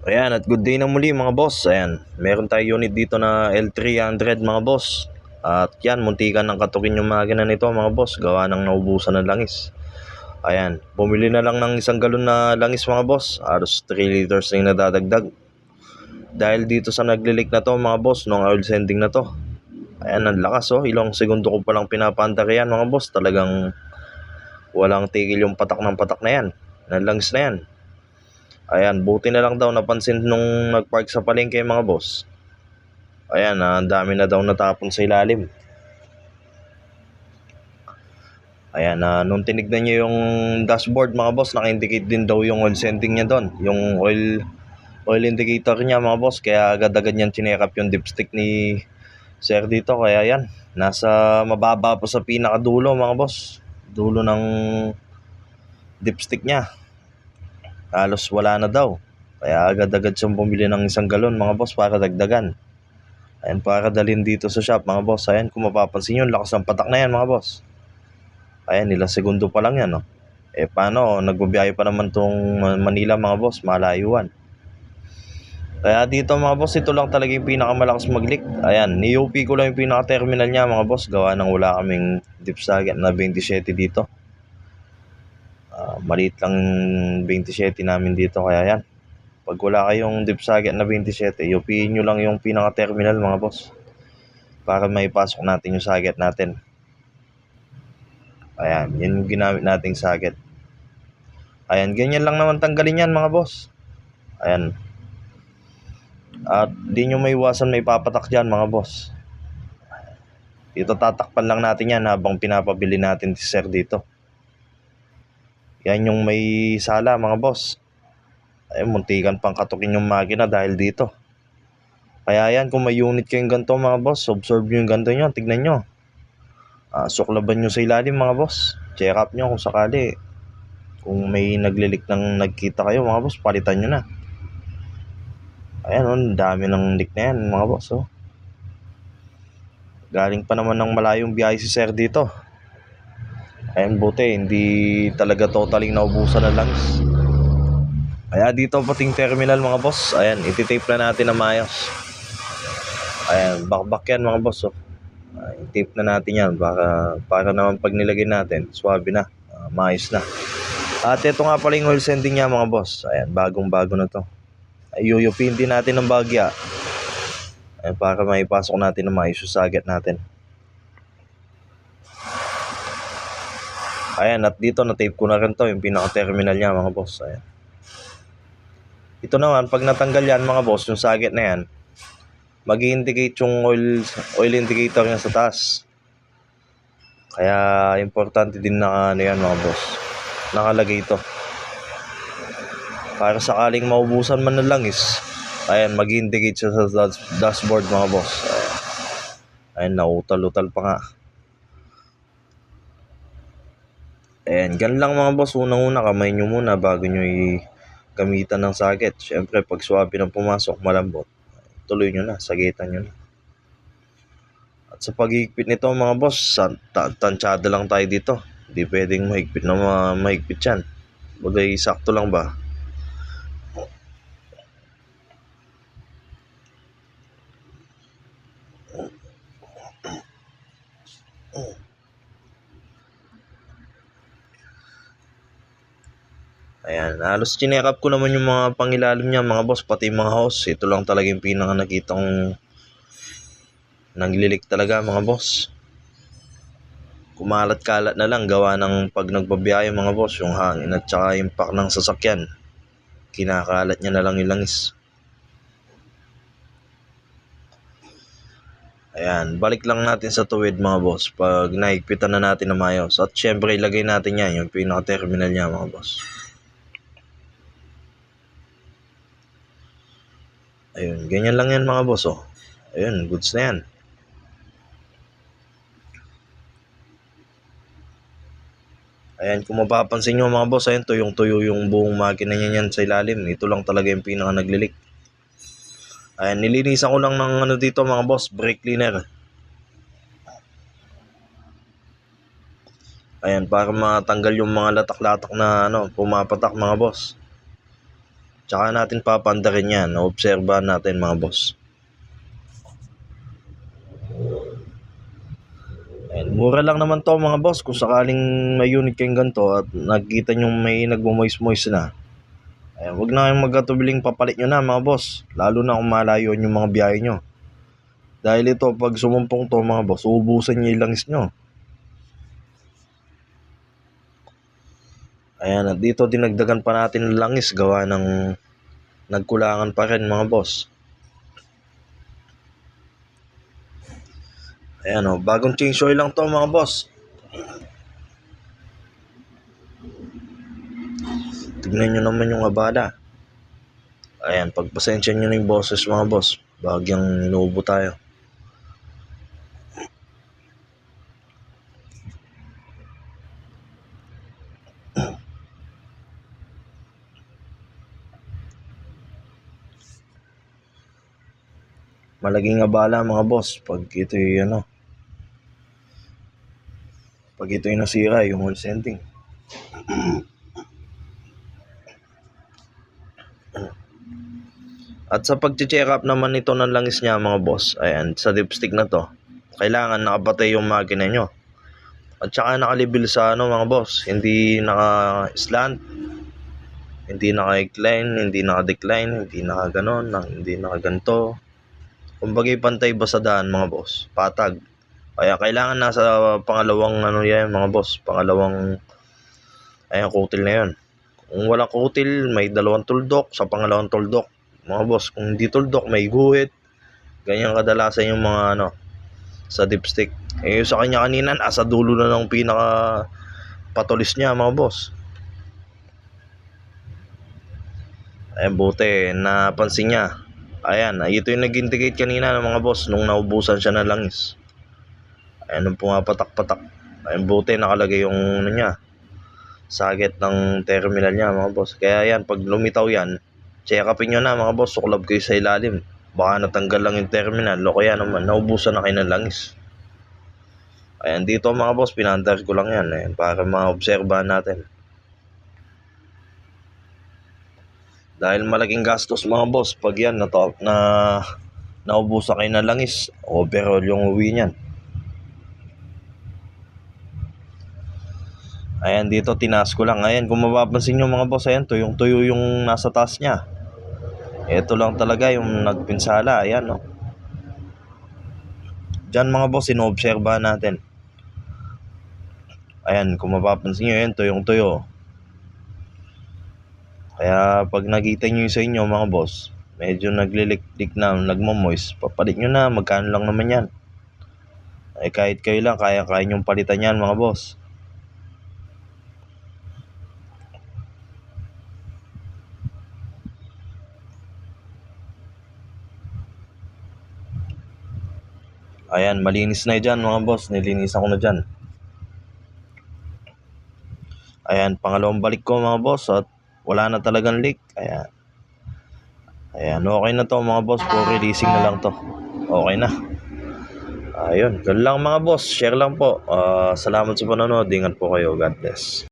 Ayan, at good day na muli mga boss. Ayan, meron tayo unit dito na L300 mga boss. At yan, muntikan ng katukin yung makina nito mga boss. Gawa ng naubusan ng langis. Ayan, bumili na lang ng isang galon na langis mga boss. Aros 3 liters na nadadagdag. Dahil dito sa naglilik na to mga boss, nung oil sending na to. Ayan, ang lakas oh. Ilang segundo ko palang pinapandar yan mga boss. Talagang walang tigil yung patak ng patak na yan. Ng langis na yan. Ayan, buti na lang daw napansin nung nagpark sa palengke mga boss. Ayan, ah, ang dami na daw natapon sa ilalim. Ayan, ah, nung tinignan niyo yung dashboard mga boss, naka-indicate din daw yung oil sending niya doon. Yung oil oil indicator niya mga boss, kaya agad-agad niyan chineck yung dipstick ni Sir dito. Kaya yan, nasa mababa po sa pinakadulo mga boss. Dulo ng dipstick niya halos wala na daw. Kaya agad-agad siyang bumili ng isang galon mga boss para dagdagan. Ayan, para dalhin dito sa shop mga boss. Ayan, kung mapapansin nyo, lakas ng patak na yan mga boss. Ayan, ilang segundo pa lang yan. No? Eh paano, nagbabiyahe pa naman tong Manila mga boss, malayuan. Kaya dito mga boss, ito lang talaga yung pinakamalakas mag-leak. Ayan, ni-UP ko lang yung pinaka-terminal niya mga boss. Gawa ng wala kaming dipsagat na 27 dito. Ah, maliit lang 27 namin dito kaya yan. Pag wala kayong dipsagat na 27, yupiin nyo lang yung pinaka-terminal mga boss. Para may pasok natin yung sagat natin. Ayan, yan yung ginamit nating sagat. Ayan, ganyan lang naman tanggalin yan mga boss. Ayan. At di nyo may iwasan may papatak dyan mga boss. Dito tatakpan lang natin yan habang pinapabili natin si sir dito. Yan yung may sala mga boss. Ay, muntikan pang katukin yung makina dahil dito. Kaya yan, kung may unit kayong ganito mga boss, observe nyo yung ganito nyo, tignan nyo. Ah, suklaban nyo sa ilalim mga boss. Check up nyo kung sakali. Kung may naglilik ng nagkita kayo mga boss, palitan nyo na. Ayan, oh, dami ng leak na yan mga boss. Oh. Galing pa naman ng malayong biyahe si sir dito. Ayan buti, hindi talaga totaling naubusan na langis. Kaya dito pating terminal mga boss. Ayan, ititape na natin na maayos. Ayan, bakbak yan mga boss. Oh. Ay, tape na natin yan para, para naman pag nilagay natin, swabe na, ah, maayos na. At ito nga pala yung oil sending niya mga boss. Ayan, bagong bago na to. Yuyupin din natin ng bagya. Ayan, para maipasok natin ng maayos yung sagat natin. Ayan, at dito na-tape ko na rin to, yung pinaka-terminal niya mga boss. Ayan. Ito naman, pag natanggal yan mga boss, yung saget na yan, mag indicate yung oil, oil indicator niya sa taas. Kaya, importante din na ano yan mga boss. Nakalagay ito. Para sakaling maubusan man ng langis, ayan, mag indicate siya sa dash- dashboard mga boss. Ayan nautal-utal pa nga. Ayan, gan lang mga boss. Unang-una, kamay nyo muna bago nyo gamitan ng saget. Siyempre, pag swabe ng pumasok, malambot. Tuloy nyo na, sagitan nyo na. At sa paghigpit nito mga boss, tansyado lang tayo dito. Hindi pwedeng mahigpit na ma- mahigpit yan. Bagay, sakto lang ba? Ayan, halos chineck up ko naman yung mga pangilalim niya, mga boss, pati mga house. Ito lang talaga yung pinaka nakita kong naglilik talaga, mga boss. Kumalat-kalat na lang gawa ng pag nagbabiyahe, mga boss, yung hangin at saka yung pack ng sasakyan. Kinakalat niya na lang yung langis. Ayan, balik lang natin sa tuwid mga boss pag naigpitan na natin na mayos. At syempre ilagay natin yan, yung pinaka-terminal niya mga boss. Ayun, ganyan lang yan mga boss oh. Ayun, goods na yan. Ayan, kung mapapansin nyo mga boss, ayun, tuyong-tuyo yung buong makina niya yan sa ilalim. Ito lang talaga yung pinaka naglilik. Ayan, nilinisan ko lang ng ano dito mga boss, brake cleaner. Ayan, para matanggal yung mga latak-latak na ano, pumapatak mga boss. Tsaka natin papandarin yan. Obserbahan natin mga boss. Ayan, mura lang naman to mga boss. Kung sakaling may unit kayong ganito at nakikita nyo may nagmo-moist-moist na. Ayan, wag na kayong magkatubiling papalit nyo na mga boss. Lalo na kung malayo yung mga biyahe nyo. Dahil ito, pag sumumpong to mga boss, uubusan nyo yung langis nyo. Ayan, at dito dinagdagan pa natin ng langis gawa ng nagkulangan pa rin mga boss. Ayan o, bagong change oil lang to mga boss. Tignan nyo naman yung abala. Ayan, pagpasensya nyo na yung boses mga boss. Bagyang inuubo tayo. Malaging abala mga boss pag ito'y ano. Pag ito'y nasira yung whole sending. At sa pag-check up naman nito ng langis niya mga boss, ayan, sa dipstick na to, kailangan nakapatay yung makina nyo. At saka nakalibil sa ano mga boss, hindi naka-slant, hindi naka-incline, hindi naka-decline, hindi naka-ganon, hindi naka-ganto. Kumbaga pantay ba sa daan mga boss, patag. Kaya kailangan nasa pangalawang ano yan mga boss, pangalawang ayan kutil na yun. Kung walang kutil, may dalawang tuldok sa pangalawang tuldok. Mga boss, kung hindi tuldok, may guhit. Ganyan kadalasan yung mga ano sa dipstick. Eh sa kanya kanina, nasa dulo na ng pinaka patulis niya mga boss. Ayan, buti, napansin niya. Ayan, ito yung nag-indicate kanina ng mga boss nung naubusan siya ng langis. Ayan, nung pumapatak-patak. Ayan, buti nakalagay yung ano niya. Saget ng terminal niya mga boss. Kaya yan, pag lumitaw yan, check upin nyo na mga boss. Suklab kayo sa ilalim. Baka natanggal lang yung terminal. O kaya naman, naubusan na kayo ng langis. Ayan, dito mga boss, pinandar ko lang yan. Ayan, para maobserbahan natin. Dahil malaking gastos mga boss pag yan na, to, na naubusan kayo ng langis. Overall yung uwi niyan. Ayan, dito tinaas ko lang. Ayan, kung mapapansin nyo mga boss, ayan, tuyong tuyo yung nasa taas niya. Ito lang talaga yung nagpinsala. Ayan, no. Diyan mga boss, inoobserbahan natin. Ayan, kung mapapansin nyo, ayan, tuyong tuyo. Kaya pag nakita nyo sa inyo mga boss, medyo nagliliklik na, nagmamoist, papalit nyo na, magkano lang naman yan. Eh kahit kayo lang, kaya-kaya nyong palitan yan mga boss. Ayan, malinis na dyan mga boss. Nilinisan ko na dyan. Ayan, pangalawang balik ko mga boss at wala na talagang leak. Ayan. Ayan, okay na to mga boss. Puro releasing na lang to. Okay na. Ayun, yun lang mga boss. Share lang po. Ah, salamat sa panonood. Ingat po kayo. God bless.